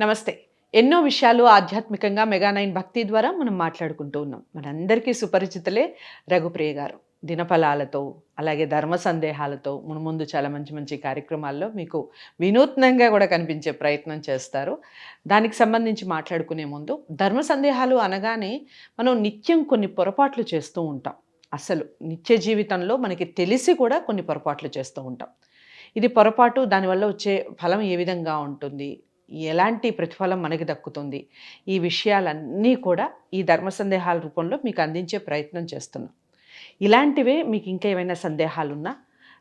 నమస్తే. ఎన్నో విషయాలు ఆధ్యాత్మికంగా మెగా నైన్ భక్తి ద్వారా మనం మాట్లాడుకుంటూ ఉన్నాం. మనందరికీ సుపరిచితులే రఘుప్రియ గారు. దినఫలాలతో అలాగే ధర్మ సందేహాలతో మునుముందు చాలా మంచి మంచి కార్యక్రమాల్లో మీకు వినూత్నంగా కూడా కనిపించే ప్రయత్నం చేస్తారు. దానికి సంబంధించి మాట్లాడుకునే ముందు ధర్మ సందేహాలు అనగానే మనం నిత్యం కొన్ని పొరపాట్లు చేస్తూ ఉంటాం. అసలు నిత్య జీవితంలో మనకి తెలిసి కూడా కొన్ని పొరపాట్లు చేస్తూ ఉంటాం. ఇది పొరపాటు దానివల్ల వచ్చే ఫలం ఏ విధంగా ఉంటుంది? ఎలాంటి ప్రతిఫలం మనకి దక్కుతుంది? ఈ విషయాలన్నీ కూడా ఈ ధర్మ సందేహాల రూపంలో మీకు అందించే ప్రయత్నం చేస్తున్నాం. ఇలాంటివే మీకు ఇంకా ఏమైనా సందేహాలున్నా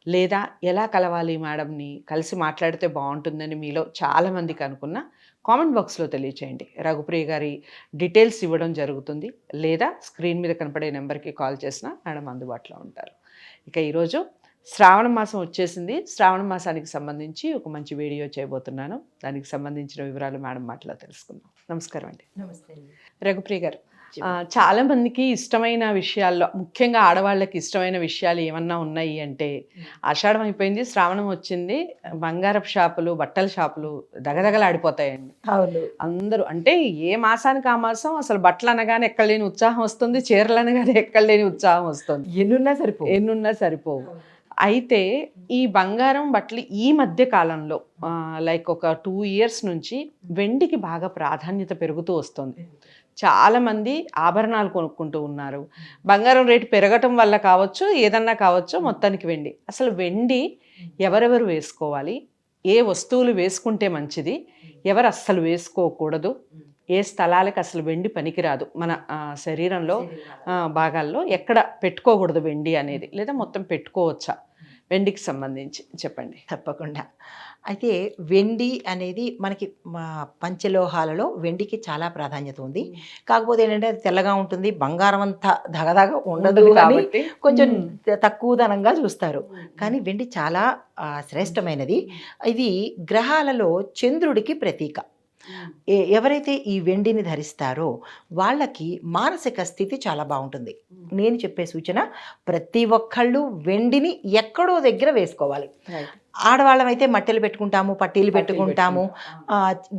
లేదా ఎలా కలవాలి మేడంని కలిసి మాట్లాడితే బాగుంటుందని మీలో చాలామందికి అనుకున్నా కామెంట్ బాక్స్లో తెలియచేయండి. రఘుప్రియ గారి డీటెయిల్స్ ఇవ్వడం జరుగుతుంది లేదా స్క్రీన్ మీద కనపడే నెంబర్కి కాల్ చేసినా మేడం అందుబాటులో ఉంటారు. ఇక ఈరోజు శ్రావణ మాసం వచ్చేసింది. శ్రావణ మాసానికి సంబంధించి ఒక మంచి వీడియో చేయబోతున్నాను. దానికి సంబంధించిన వివరాలు మేడం మాటలో తెలుసుకుందాం. నమస్కారం అండి. నమస్తే రఘుప్రియ గారు చాలా మందికి ఇష్టమైన విషయాల్లో ముఖ్యంగా ఆడవాళ్ళకి ఇష్టమైన విషయాలు ఏమన్నా ఉన్నాయి అంటే ఆషాఢం అయిపోయింది శ్రావణం వచ్చింది బంగారపు షాపులు బట్టల షాపులు దగదగలాడిపోతాయండి. అవును. అందరూ అంటే ఏ మాసానికి ఆ మాసం? అసలు బట్టలు అనగానే ఎక్కడ లేని ఉత్సాహం వస్తుంది చీరలు అనగానే ఎక్కడ లేని ఉత్సాహం వస్తుంది. ఎన్నున్నా సరిపో ఎన్నున్నా సరిపోవు. అయితే ఈ బంగారం బట్టలు ఈ మధ్య కాలంలో లైక్ ఒక టూ ఇయర్స్ నుంచి వెండికి బాగా ప్రాధాన్యత పెరుగుతూ వస్తుంది. చాలామంది ఆభరణాలు కొనుక్కుంటూ ఉన్నారు. బంగారం రేటు పెరగటం వల్ల కావచ్చు ఏదన్నా కావచ్చు మొత్తానికి వెండి. అసలు వెండి ఎవరెవరు వేసుకోవాలి? ఏ వస్తువులు వేసుకుంటే మంచిది? ఎవరు అస్సలు వేసుకోకూడదు? ఏ స్థలాలకు అసలు వెండి పనికిరాదు? మన శరీరంలో భాగాల్లో ఎక్కడ పెట్టుకోకూడదు వెండి అనేది. లేదా మొత్తం పెట్టుకోవచ్చా? వెండికి సంబంధించి చెప్పండి. తప్పకుండా. అయితే వెండి అనేది మనకి మా పంచలోహాలలో వెండికి చాలా ప్రాధాన్యత ఉంది. కాకపోతే ఏంటంటే అది తెల్లగా ఉంటుంది బంగారం అంతా దగదగ ఉండదు కాబట్టి. కొంచెం. తక్కువ ధనంగా చూస్తారు. కానీ వెండి చాలా శ్రేష్టమైనది. ఇది గ్రహాలలో చంద్రుడికి ప్రతీక. ఎవరైతే ఈ వెండిని ధరిస్తారో వాళ్ళకి మానసిక స్థితి చాలా బాగుంటుంది. నేను చెప్పే సూచన ప్రతి ఒక్కళ్ళు వెండిని ఎక్కడో దగ్గర వేసుకోవాలి. Right. ఆడవాళ్ళం అయితే మట్టెలు పెట్టుకుంటాము పట్టీలు పెట్టుకుంటాము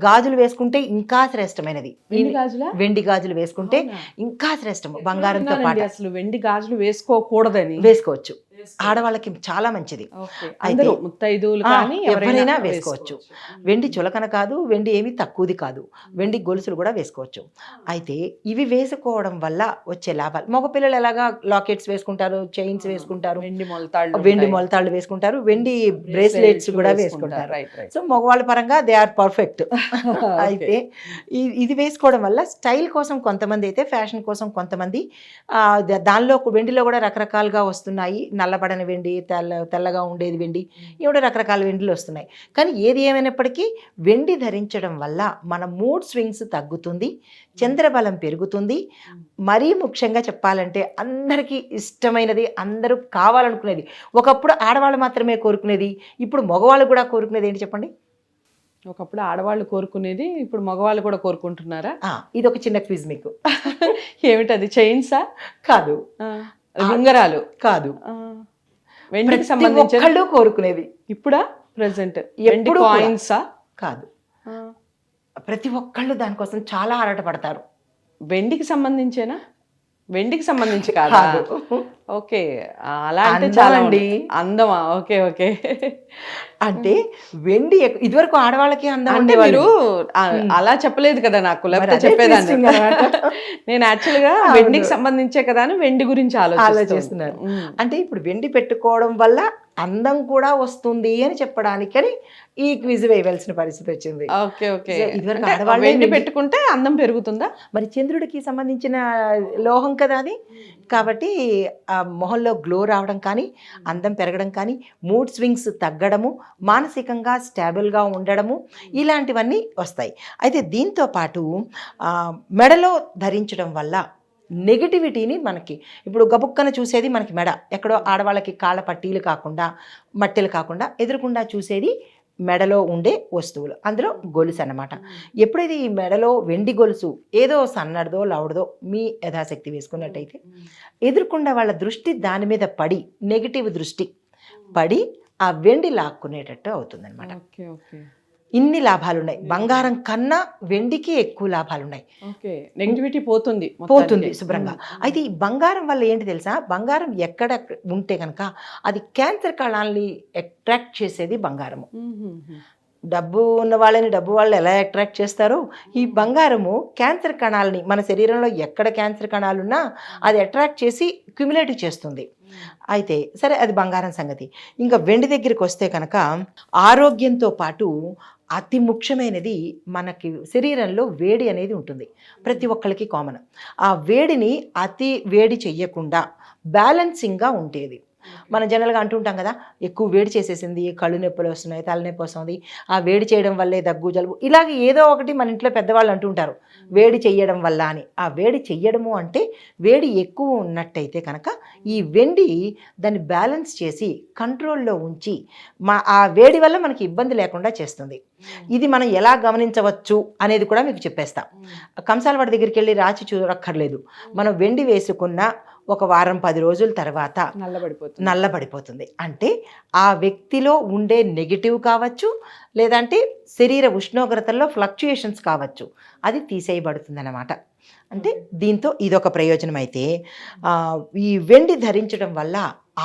గాజులు వేసుకుంటే ఇంకా శ్రేష్టమైనది. వెండి గాజులా? వేసుకుంటే ఇంకా శ్రేష్టం బంగారంతో పాటు. అసలు వెండి గాజులు వేసుకోకూడదని? వేసుకోవచ్చు. ఆడవాళ్ళకి చాలా మంచిది. ఎవరైనా వేసుకోవచ్చు. వెండి చులకన కాదు వెండి ఏమి తక్కువది కాదు. వెండి గొలుసులు కూడా వేసుకోవచ్చు. అయితే ఇవి వేసుకోవడం వల్ల వచ్చే లాభాలు. మగపిల్లలు ఎలాగా లాకెట్స్ వేసుకుంటారు చైన్స్ వేసుకుంటారు? వెండి మొలతాళ్ళు వెండి మొలతాళ్ళు వేసుకుంటారు వెండి బ్రేస్లెట్స్ కూడా వేసుకుంటారు. సో మగవాళ్ళ పరంగా దే ఆర్ పర్ఫెక్ట్ అయితే ఇది వేసుకోవడం వల్ల స్టైల్ కోసం కొంతమంది అయితే ఫ్యాషన్ కోసం కొంతమంది దానిలో వెండిలో కూడా రకరకాలుగా వస్తున్నాయి. నల్లబడని వెండి తెల్ల తెల్లగా ఉండేది వెండి ఇవి రకరకాల వెండిలు వస్తున్నాయి. కానీ ఏది ఏమైనప్పటికీ వెండి ధరించడం వల్ల మన మూడ్ స్వింగ్స్ తగ్గుతుంది చంద్రబలం పెరుగుతుంది. మరీ ముఖ్యంగా చెప్పాలంటే అందరికీ ఇష్టమైనది అందరూ కావాలనుకునేది ఒకప్పుడు ఆడవాళ్ళు మాత్రమే కోరుకునేది ఇప్పుడు మగవాళ్ళు కూడా కోరుకునేది ఏంటి చెప్పండి? ఒకప్పుడు ఆడవాళ్ళు కోరుకునేది ఇప్పుడు మగవాళ్ళు కూడా కోరుకుంటున్నారా? ఇది ఒక చిన్న క్విజ్ మీకు. ఏమిటది చైన్సా? కాదు. ఉంగరాలు కాదు. వెండికి కోరుకునేది ఇప్పుడా? ప్రెసెంట్ ఎప్పుడు. కాయిన్సా కాదు. ప్రతి ఒక్కళ్ళు దానికోసం చాలా ఆరాటపడతారు. వెండికి సంబంధించేనా? వెండికి సంబంధించి కాదా? ఓకే. అలా అంటే చాలా. అందమా? Okay okay. అంటే వెండి ఇదివరకు ఆడవాళ్ళకి అందం అంటే. మీరు అలా చెప్పలేదు కదా నాకు లేకపోతే చెప్పేదాన్ని. నేను యాక్చువల్గా అవును. వెండికి సంబంధించే కదా అని వెండి గురించి ఆలోచిస్తున్నారు. అంటే ఇప్పుడు వెండి పెట్టుకోవడం వల్ల అందం కూడా వస్తుంది అని చెప్పడానికని ఈ క్విజ్ వేయవలసిన పరిస్థితి వచ్చింది. Okay okay. ఇదివరకు ఆడవాళ్ళే వెండి- పెట్టుకుంటే అందం పెరుగుతుందా? మరి చంద్రుడికి సంబంధించిన లోహం కదా అది. కాబట్టి ఆ మొహంలో గ్లో రావడం కానీ అందం పెరగడం కానీ మూడ్ స్వింగ్స్ తగ్గడము మానసికంగా స్టాబుల్గా ఉండడము ఇలాంటివన్నీ వస్తాయి. అయితే దీంతో పాటు మెడలో ధరించడం వల్ల నెగిటివిటీని మనకి ఇప్పుడు గబుక్కన చూసేది మనకి మెడ ఎక్కడో ఆడవాళ్ళకి కాళ్ళ పట్టీలు కాకుండా మట్టెలు కాకుండా ఎదురుకుండా చూసేది మెడలో ఉండే వస్తువులు. అందులో గొలుసు అన్నమాట. ఎప్పుడైతే ఈ మెడలో వెండి గొలుసు ఏదో సన్నడదో లౌడదో మీ యథాశక్తి వేసుకున్నట్టయితే ఎదురుకుండా వాళ్ళ దృష్టి దాని మీద పడి నెగిటివ్ దృష్టి పడి ఆ వెండి లాక్కునేటట్టు అవుతుందన్నమాట. ఇన్ని లాభాలు ఉన్నాయి బంగారం కన్నా వెండికి ఎక్కువ లాభాలు ఉన్నాయి ఓకే నెగిటివిటీ పోతుంది. పోతుంది శుభ్రంగా. అయితే ఈ బంగారం వల్ల ఏంటి తెలుసా? బంగారం ఎక్కడ ఉంటే కనుక అది క్యాన్సర్ కణాలని అట్రాక్ట్ చేసేది బంగారము. మ్మ్. డబ్బు ఉన్న వాళ్ళని డబ్బు వాళ్ళు ఎలా అట్రాక్ట్ చేస్తారో ఈ బంగారము క్యాన్సర్ కణాలని మన శరీరంలో ఎక్కడ క్యాన్సర్ కణాలు ఉన్నా అది అట్రాక్ట్ చేసి క్యుములేటివ్ చేస్తుంది. అయితే సరే అది బంగారం సంగతి. ఇంకా వెండి దగ్గరికి వస్తే కనుక ఆరోగ్యంతో పాటు అతి ముఖ్యమైనది మనకి శరీరంలో వేడి అనేది ఉంటుంది. ప్రతి ఒక్కరికి కామన్ ఆ వేడిని అతి వేడి చెయ్యకుండా బ్యాలెన్సింగ్గా ఉండేది. మన జనరల్గా అంటుంటాం కదా ఎక్కువ వేడి చేసేసింది కళ్ళు నొప్పులు వస్తున్నాయి తలనొప్పి వస్తుంది. ఆ వేడి చేయడం వల్లే దగ్గు జలుబు ఇలాగ ఏదో ఒకటి మన ఇంట్లో పెద్దవాళ్ళు అంటుంటారు. వేడి చెయ్యడం వల్ల అని. ఆ వేడి చెయ్యడము అంటే వేడి ఎక్కువ ఉన్నట్టయితే కనుక ఈ వెండి దాన్ని బ్యాలెన్స్ చేసి కంట్రోల్లో ఉంచి మా ఆ వేడి వల్ల మనకి ఇబ్బంది లేకుండా చేస్తుంది. ఇది మనం ఎలా గమనించవచ్చు అనేది కూడా మీకు చెప్పేస్తాం. కంసాలవాడి దగ్గరికి వెళ్ళి రాచి చూడక్కర్లేదు. మనం వెండి వేసుకున్న ఒక వారం పది రోజుల తర్వాత నల్లబడిపోతుంది. నల్లబడిపోతుంది. అంటే ఆ వ్యక్తిలో ఉండే నెగిటివ్ కావచ్చు లేదంటే శరీర ఉష్ణోగ్రతల్లో ఫ్లక్చుయేషన్స్ కావచ్చు. అది తీసేయబడుతుంది అన్నమాట అంటే దీంతో ఇదొక ప్రయోజనం అయితే ఈ వెండి ధరించడం వల్ల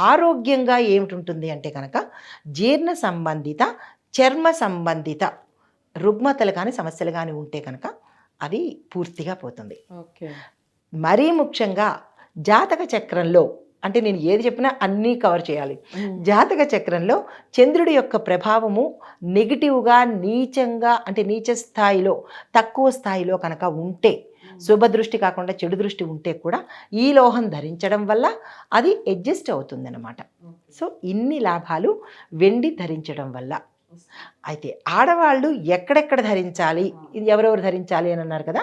ఆరోగ్యంగా ఏమిటి ఉంటుంది అంటే కనుక జీర్ణ సంబంధిత చర్మ సంబంధిత రుగ్మతలు కానీ సమస్యలు కానీ ఉంటే కనుక అది పూర్తిగా పోతుంది. ఓకే. మరీ ముఖ్యంగా జాతక చక్రంలో అంటే నేను ఏది చెప్పినా అన్నీ కవర్ చేయాలి. జాతక చక్రంలో చంద్రుడి యొక్క ప్రభావము నెగిటివ్గా నీచంగా అంటే నీచ స్థాయిలో తక్కువ స్థాయిలో కనుక ఉంటే శుభ దృష్టి కాకుండా చెడు దృష్టి ఉంటే కూడా ఈ లోహం ధరించడం వల్ల అది అడ్జస్ట్ అవుతుందన్నమాట. సో ఇన్ని లాభాలు వెండి ధరించడం వల్ల. అయితే ఆడవాళ్ళు ఎక్కడెక్కడ ధరించాలి? ఇది ఎవరెవరు ధరించాలి అని అన్నారు కదా?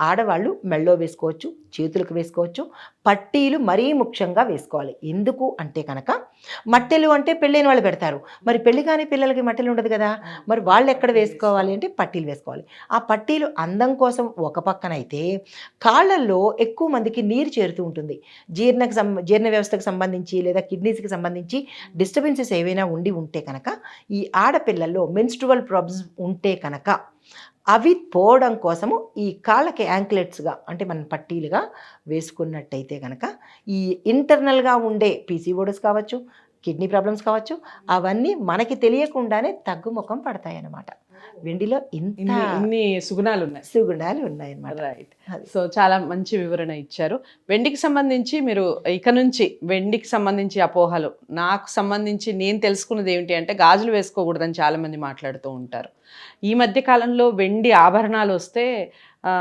ఆడవాళ్ళు మెళ్ళో వేసుకోవచ్చు చేతులకు వేసుకోవచ్చు పట్టీలు మరీ ముఖ్యంగా వేసుకోవాలి. ఎందుకు అంటే కనుక మట్టెలు అంటే పెళ్ళైన వాళ్ళు పెడతారు. మరి పెళ్ళి కాని పిల్లలకి మట్టెలు ఉండదు కదా? మరి వాళ్ళు ఎక్కడ వేసుకోవాలి అంటే పట్టీలు వేసుకోవాలి. ఆ పట్టీలు అందం కోసం ఒక పక్కన అయితే కాళ్ళల్లో ఎక్కువ మందికి నీరు చేరుతూ ఉంటుంది. జీర్ణకు సం జీర్ణ వ్యవస్థకు సంబంధించి లేదా కిడ్నీస్కి సంబంధించి డిస్టర్బెన్సెస్ ఏవైనా ఉండి ఉంటే కనుక ఈ ఆడపిల్లల్లో మెన్స్ట్రువల్ ప్రాబ్లమ్స్ ఉంటే కనుక అవి పోవడం కోసము ఈ కాళ్ళకి యాంక్లెట్స్గా అంటే మనం పట్టీలుగా వేసుకున్నట్టయితే కనుక ఈ ఇంటర్నల్గా ఉండే పీసీఓడస్ కావచ్చు కిడ్నీ ప్రాబ్లమ్స్ కావచ్చు అవన్నీ మనకి తెలియకుండానే తగ్గుముఖం పడతాయి అన్నమాట వెండిలో ఇంత ఇన్ని సుగుణాలు ఉన్నాయి సుగుణాలు ఉన్నాయన్నమాట రైట్. సో చాలా మంచి వివరణ ఇచ్చారు. వెండికి సంబంధించి మీరు ఇక నుంచి వెండికి సంబంధించి అపోహలు నాకు సంబంధించి నేను తెలుసుకున్నది ఏమిటి అంటే గాజులు వేసుకోకూడదని చాలా మంది మాట్లాడుతూ ఉంటారు. ఈ మధ్య కాలంలో వెండి ఆభరణాలు వస్తే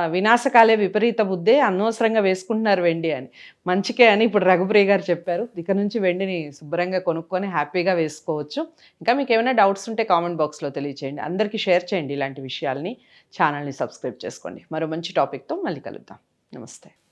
వినాశకాలే విపరీత బుద్ధే అనవసరంగా వేసుకుంటున్నారు వెండి అని. మంచికే అని ఇప్పుడు రఘుప్రియ గారు చెప్పారు. ఇక నుంచి వెండిని శుభ్రంగా కొనుక్కొని హ్యాపీగా వేసుకోవచ్చు. ఇంకా మీకు ఏమైనా డౌట్స్ ఉంటే కామెంట్ బాక్స్లో తెలియచేయండి. అందరికీ షేర్ చేయండి ఇలాంటి విషయాల్ని. ఛానల్ని సబ్స్క్రైబ్ చేసుకోండి. మరో మంచి టాపిక్తో మళ్ళీ కలుద్దాం. నమస్తే.